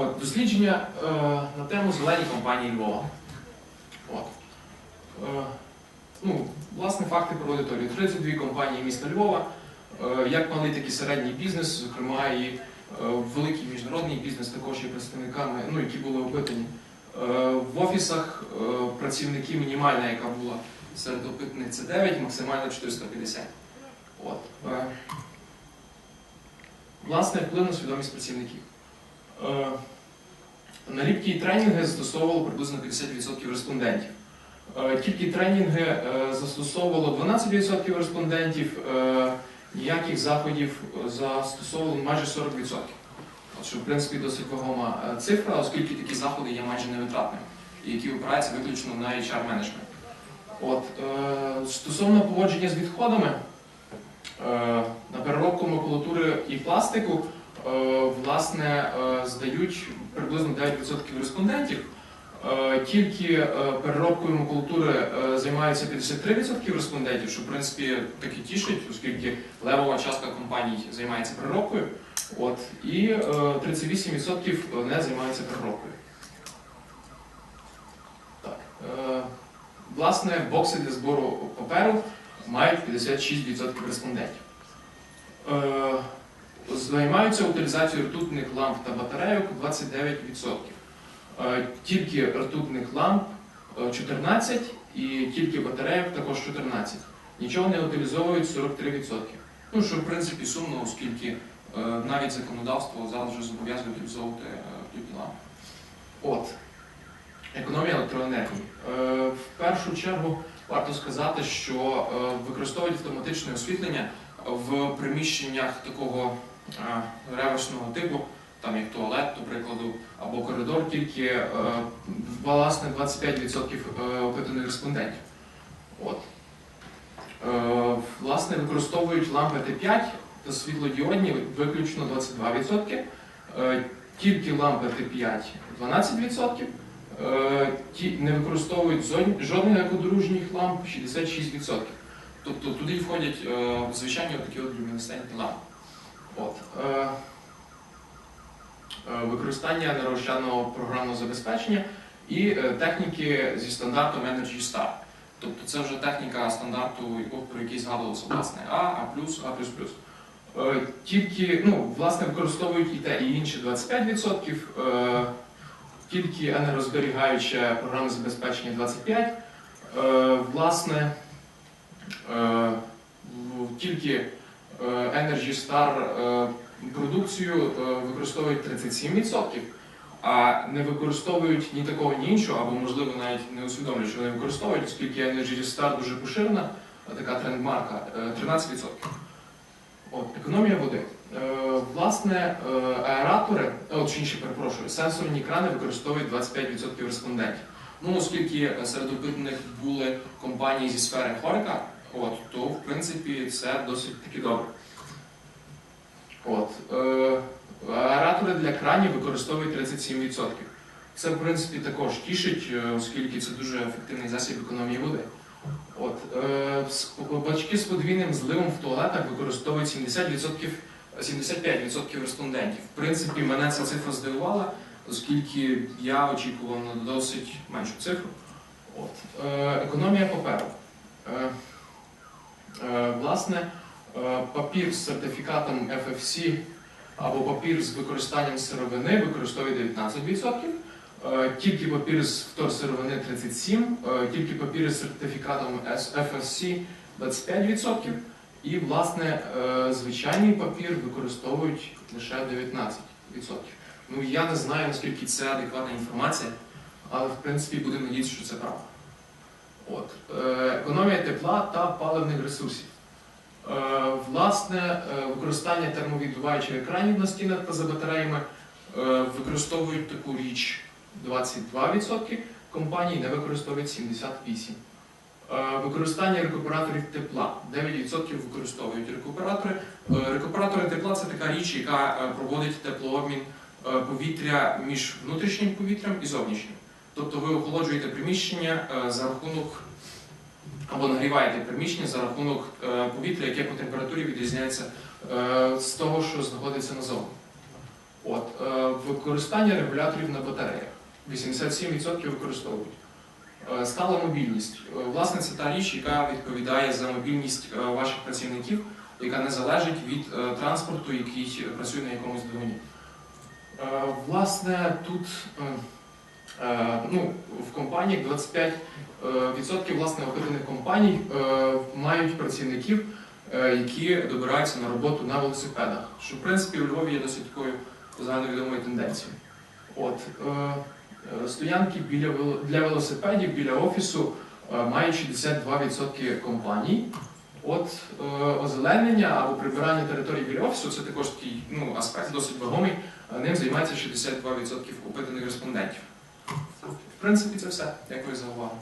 От, дослідження е, на тему зелені компанії Львова. От. Е, ну, власне, факти про аудиторію. 32 компанії міста Львова, е, як малий, так і середній бізнес, зокрема і е, великий міжнародний бізнес також є представниками, ну, які були опитані. Е, в офісах е, працівники мінімальна, яка була серед опитаних, це 9, максимально 450. От. Е, власне, вплив на свідомість працівників. Е, Наліпки і тренінги застосовувало приблизно 50% респондентів. Е, Тільки тренінги е, застосовувало 12% респондентів, е, ніяких заходів застосовувало майже 40%. От, що, в принципі, досить вагома цифра, оскільки такі заходи є майже невитратними, які опираються виключно на HR-менеджмент. От, стосовно поводження з відходами, на переробку макулатури і пластику власне е, здають приблизно 9% респондентів. Е, Тільки е, переробкою макулатури е, займаються 53% респондентів, що в принципі таки тішить, оскільки левова частка компаній займається переробкою. От, і е, 38% не займаються переробкою. Так. Е, власне, бокси для збору паперу мають 56% респондентів. Е, Займаються утилізацією ртутних ламп та батарейок 29%. Е, Тільки ртутних ламп е, 14 і тільки батарейок також 14. Нічого не утилізовують 43%. Ну, що в принципі сумно, оскільки е, навіть законодавство зараз вже зобов'язує утилізовувати е, ртутні лампи. От. Економія електроенергії. Е, В першу чергу варто сказати, що е, використовують автоматичне освітлення в приміщеннях такого е, реверсного типу, там як туалет, до прикладу, або коридор, тільки е, власне 25% е, опитаних респондентів. От. Власне, використовують лампи Т5 та світлодіодні виключно 22%, е, тільки лампи Т5 12%, е, не використовують жодних екодружніх ламп 66%. Тобто туди входять е, звичайні такі от люмінесцентні лампи. От. Е, е, використання енергощадного програмного забезпечення і техніки зі стандартом Energy Star. Тобто це вже техніка стандарту, про який згадувалося власне А, А+, А++. Тільки, ну, власне, використовують і те, і інші 25%, е, тільки енергозберігаюче програмне забезпечення 25%, е, власне, тільки е, Energy Star е, продукцію е, використовують 37%, а не використовують ні такого, ні іншого, або можливо навіть не усвідомлюють, що вони використовують, оскільки Energy Star дуже поширена, така трендмарка е, 13%. От, економія води. Е, власне, е, аератори, е, от чи інше перепрошую, сенсорні крани використовують 25% респондентів. Ну, оскільки е, серед опитаних були компанії зі сфери хорика, от, то в принципі це досить таки добре. От, е, аератори для кранів використовують 37%. Це, в принципі, також тішить, е, оскільки це дуже ефективний засіб економії води. От, е, бачки з подвійним зливом в туалетах використовують 70%, 75% респондентів. В принципі, мене ця цифра здивувала, оскільки я очікував на досить меншу цифру. От. Е, економія паперу. Е, власне, е, папір з сертифікатом FFC або папір з використанням сировини використовує 19%. Е, Тільки папір з вторсировини 37, е, тільки папір з сертифікатом FSC 25%. І, власне, е, звичайний папір використовують лише 19%. Ну, я не знаю, наскільки це адекватна інформація, але в принципі будемо надіятися, що це правда. От. Е, Економія тепла та паливних ресурсів. Е, Власне, е, використання термовідбиваючих екранів на стінах та за батареями використовують таку річ 22%, компанії не використовують 78%. Е, Використання рекуператорів тепла 9% використовують рекуператори. Рекуператори тепла це така річ, яка проводить теплообмін повітря між внутрішнім повітрям і зовнішнім. Тобто ви охолоджуєте приміщення е, за рахунок або нагріваєте приміщення за рахунок е, повітря, яке по температурі відрізняється е, з того, що знаходиться назовні. От, е, використання регуляторів на батареях. 87% використовують. Стала мобільність. Власне, це та річ, яка відповідає за мобільність ваших працівників, яка не залежить від транспорту, який працює на якомусь двигуні. Власне, тут ну, в компаніях 25% е, власне опитаних компаній е, мають працівників, е, які добираються на роботу на велосипедах, що в принципі у Львові є досить такою загальновідомою тенденцією. От, е, е, стоянки біля, для велосипедів біля офісу е, мають 62% компаній. От е, озеленення або прибирання території біля офісу це також такий ну, аспект досить вагомий. Е, Ним займається 62% опитаних респондентів. В принципі, це все. Дякую за увагу.